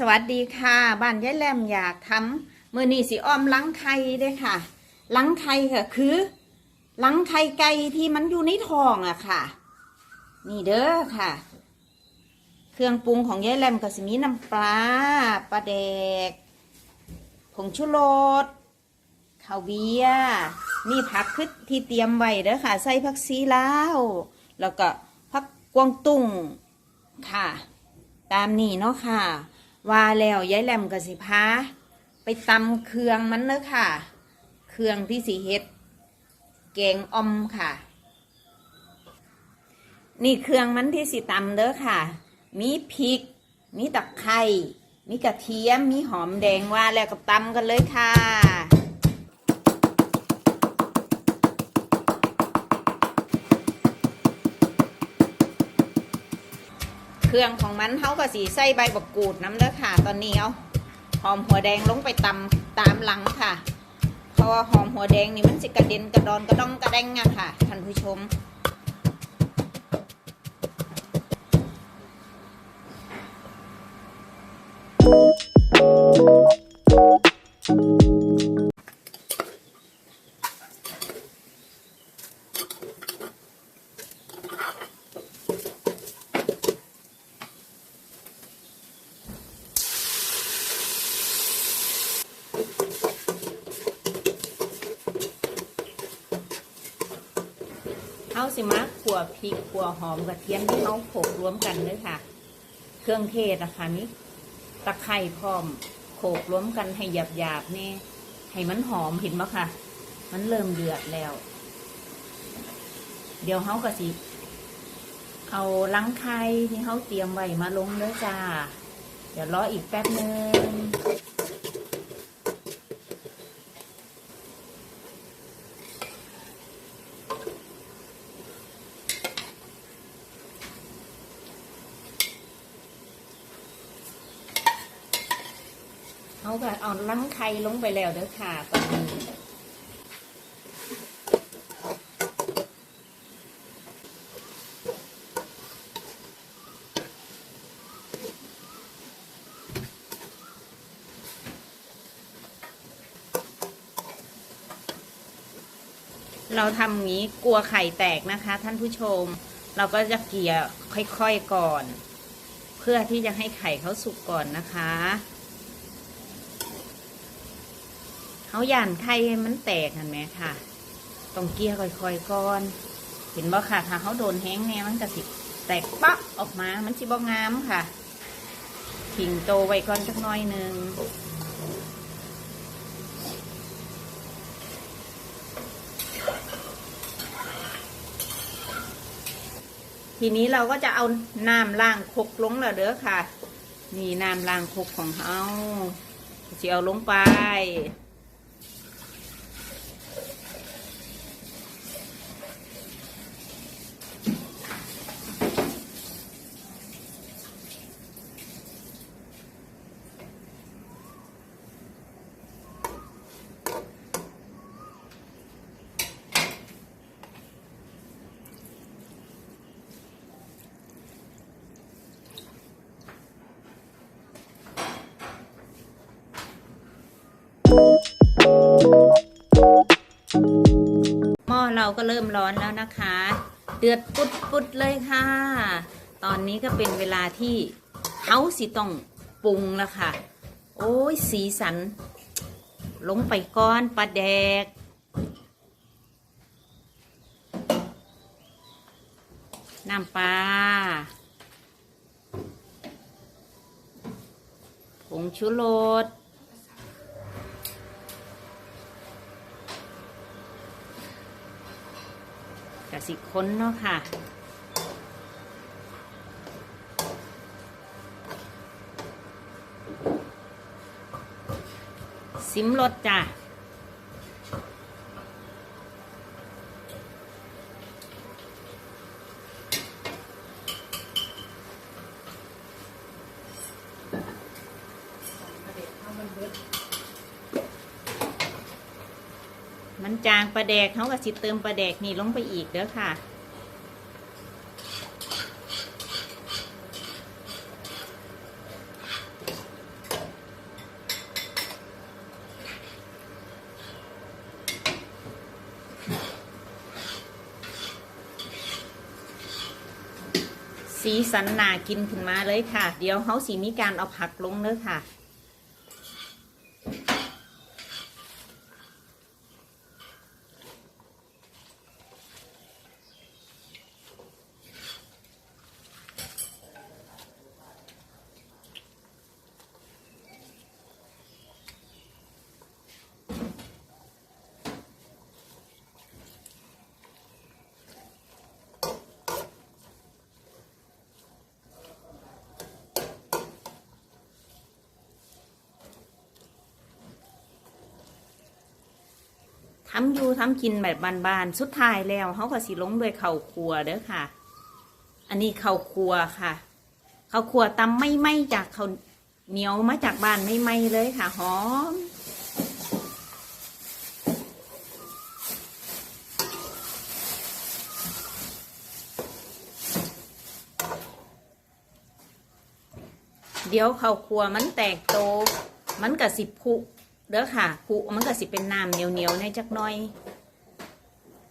สวัสดีค่ะบ้านยายแหลมอยากทำมือนี้สิอ้อมลังไข่เด้ค่ะลังไข่ก็คือลังไข่ไก่ที่มันอยู่ในท้องอะค่ะ นี่เด้อค่ะ เครื่องปรุงของยายแหลมก็สิมีน้ำปลาปลาแดกผงชูรสข้าวเบียนี่ผักคือที่เตรียมไว้เด้อค่ะ ใส่ผักซีลาวแล้วก็ผักกวางตุ้งค่ะ ตามนี้เนาะค่ะ ว่าแล้วยายแหลมกับสิพาไปตำเครื่องมันเนอะค่ะ เครื่องที่สีเฮ็ด แกงอมค่ะ นี่เครื่องมันที่สิตำเด้อค่ะ มีพริก มีตะไคร้มีกระเทียม มีหอมแดงว่าแล้วกับตำกันเลยค่ะ รื่องของมันเขาก็สีใส่ใบบักกูดน้ำเด้อค่ะ ตอนนี้เอาหอมหัวแดงลงไปตำตามหลังค่ะ เพราะว่าหอมหัวแดงนี่มันสิกระเด็นกระดอนกระดองกระแดงอะค่ะท่านผู้ชม สิมาขัวพริกขัวหอมกระเทียมที่เขาโขลกรวมกันเลยค่ะ เครื่องเทศนะคะนี่ตะไคร่พร้อมโขลกรวมกันให้หยาบๆนี่ให้มันหอมเห็นไหมค่ะ มันเริ่มเดือดแล้ว เดี๋ยวเขาก็สิเอาลังไข่ที่เขาเตรียมไว้มาลงเด้อจ้า เดี๋ยวรออีกแป๊บนึง เขาก็เอาลังไข่ลงไปแล้วเด้อค่ะตอนนี้เราทำอย่างนี้กลัวไข่แตกนะคะ ท่านผู้ชม เราก็จะเกลี่ยค่อยๆก่อน เพื่อที่จะให้ไข่เขาสุกก่อนนะคะ เขาย่านไข่ให้มันแตกเห็นไหมค่ะต้องเกี่ยค่อยๆก่อน เห็นบ่ค่ะ ถ้าเขาโดนแห้งแน่มันก็สิแตกปั๊บออกมา มันสิบ่งามค่ะทิ้งโตไว้ก่อนสักหน้อยหนึ่งทีนี้เราก็จะเอาน้ำล้างคกลงแล้วเด้อค่ะ นี่น้ำล้างคกของเขาจะเอาลงไป เราก็เริ่มร้อนแล้วนะคะ เดือดปุดปุดๆเลยค่ะ ตอนนี้ก็เป็นเวลาที่เขาสิต้องปรุงแล้วค่ะ โอ้ยสีสัน ลงไปก้อนปลาแดก น้ำปลาผงชูรส กะสิค้นเนาะค่ะซิมรสจ้ะ มันจางปลาแดกเขาก็สิเติมปลาแดกนี่ลงไปอีกเด้อค่ะ สีสันน่ากินขึ้นมาเลยค่ะ เดี๋ยวเขาสีมีการเอาผักลงเด้อค่ะ ทำอยู่ทำกินแบบบานๆสุดท้ายแล้วเขาก็สิลงด้วยเข้าครัวเด้อค่ะ อันนี้เข้าครัวค่ะเข้าครัวตำไม่ไหมจากเขาเหนียวมาจากบ้านไม่ไหมเลยค่ะหอมเดี๋ยวข้าวครัวมันแตกโต มันก็สิบผุ เด้อค่ะผุมันก็สิเป็นน้ำเหนียวๆในจักน่อย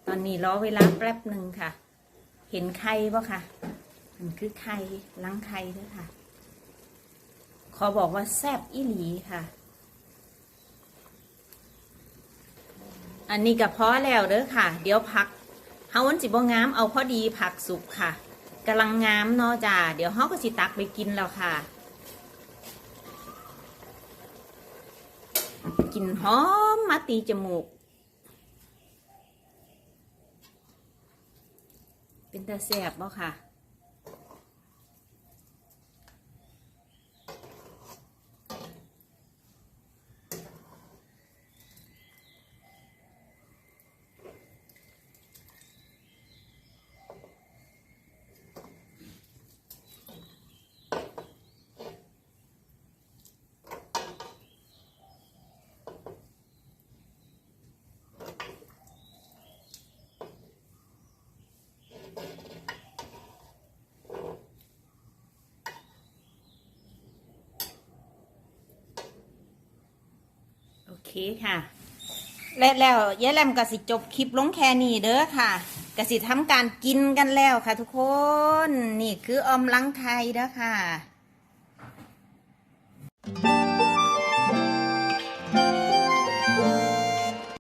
ตอนนี้รอเวลาแป๊บหนึ่งค่ะ เห็นไข่ปะค่ะ มันคือไข่ล้างไข่เด้อค่ะ ขอบอกว่าแซ่บอีหลีค่ะ อันนี้ก็พอแล้วเด้อค่ะ เดี๋ยวพักเฮาวันสิบ่งามเอาพอดีผักสุกค่ะกำลังงามเนาะจ้าเดี๋ยวเฮาก็สิตักไปกินแล้วค่ะ กลิ่นหอมมาตีจมูก เป็นตาแสบบ่ค่ะ เคค่ะ และแล้วยายแหลมก็สิจบคลิปลงแค่นี้เด้อค่ะก็สิทำการกินกันแล้วค่ะ ทุกคน นี่คือออมลังไทยเด้อค่ะ